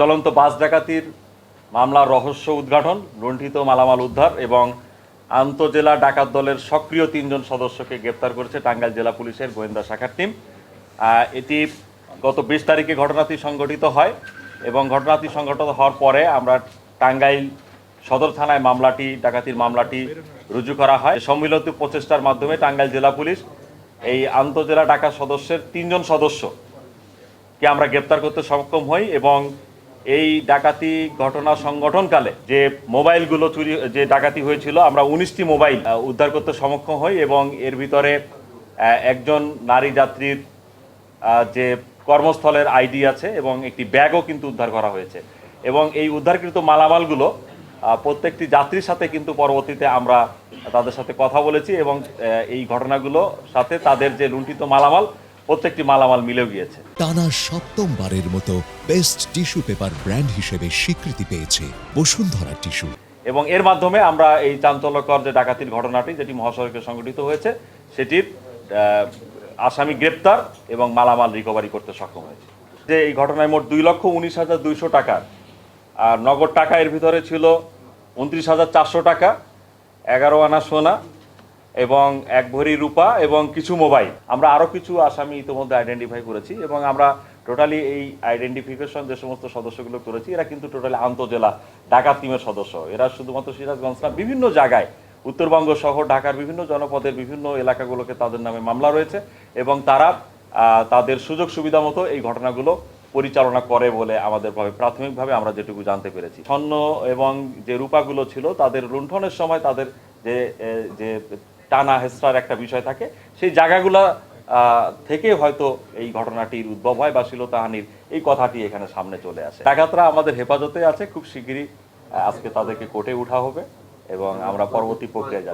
চলন্ত বাস ডাকাতির মামলার রহস্য উদ্ঘাটন, লুণ্ঠিত মালামাল উদ্ধার এবং আন্তজেলা ডাকাত দলের সক্রিয় তিনজন সদস্যকে গ্রেপ্তার করেছে টাঙ্গাইল জেলা পুলিশের গোয়েন্দা শাখার টিম। এটি গত বিশ তারিখে ঘটনাটি সংঘটিত হয় এবং ঘটনাটি সংঘটিত হওয়ার পরে আমরা টাঙ্গাইল সদর থানায় মামলাটি, ডাকাতির মামলাটি রুজু করা হয়। সম্মিলিত প্রচেষ্টার মাধ্যমে টাঙ্গাইল জেলা পুলিশ এই আন্তজেলা ডাকাত সদস্যের তিনজন সদস্য কে আমরা গ্রেপ্তার করতে সক্ষম হই এবং এই ডাকাতি ঘটনা সংগঠনকালে যে মোবাইলগুলো চুরি, যে ডাকাতি হয়েছিল, আমরা উনিশটি মোবাইল উদ্ধার করতে সক্ষম হই এবং এর ভিতরে একজন নারী যাত্রীর যে কর্মস্থলের আইডি আছে এবং একটি ব্যাগও কিন্তু উদ্ধার করা হয়েছে। এবং এই উদ্ধারকৃত মালামালগুলো প্রত্যেকটি যাত্রীর সাথে কিন্তু পরবর্তীতে আমরা তাদের সাথে কথা বলেছি এবং এই ঘটনাগুলো সাথে তাদের যে লুণ্ঠিত মালামাল প্রত্যেকটি মালামাল মিলেও গিয়েছে। টানা সপ্তমবারের মতো বেস্ট টিস্যু পেপার ব্র্যান্ড হিসেবে স্বীকৃতি পেয়েছে বসুন্ধরা টিস্যু। এবং এর মাধ্যমে আমরা এই চাঞ্চল্যকর যে ডাকাতির ঘটনাটি যেটি মহাসড়কে সংঘটিত হয়েছে সেটির আসামি গ্রেপ্তার এবং মালামাল রিকভারি করতে সক্ষম হয়েছে। যে এই ঘটনায় মোট দুই লক্ষ উনিশ হাজার দুইশো টাকা আর নগদ টাকা এর ভিতরে ছিল উনত্রিশ হাজার চারশো টাকা এগারো আনা সোনা এবং এক ভরি রূপা এবং কিছু মোবাইল। আমরা আরও কিছু আসামি ইতিমধ্যে আইডেন্টিফাই করেছি এবং আমরা টোটালি এই আইডেন্টিফিকেশন যে সমস্ত সদস্যগুলো করেছি, এরা কিন্তু টোটালি আন্তজেলা ডাকাত টিমের সদস্য। এরা শুধুমাত্র সিরাজগঞ্জ না, বিভিন্ন জায়গায়, উত্তরবঙ্গ সহ ঢাকার বিভিন্ন জনপদের বিভিন্ন এলাকাগুলোকে তাদের নামে মামলা রয়েছে এবং তারা তাদের সুযোগ সুবিধা মতো এই ঘটনাগুলো পরিচালনা করে বলে আমাদের ভাবে, প্রাথমিকভাবে আমরা যেটুকু জানতে পেরেছি। স্বর্ণ এবং যে রূপাগুলো ছিল, তাদের লুণ্ঠনের সময় তাদের যে যে টানা হেসরার একটা বিষয় থাকে। সেই জায়গাগুলো থেকে হয়তো এই ঘটনাটির উদ্ভব হয় বা শিলতাহানির এই কথাটি এখানে সামনে চলে আসে। ডাকাতরা আমাদের হেফাজতে আছে, খুব শিগগিরই আজকে তাদেরকে কোর্টে উঠা হবে এবং আমরা পরবর্তী প্রক্রিয়ায় যাচ্ছি।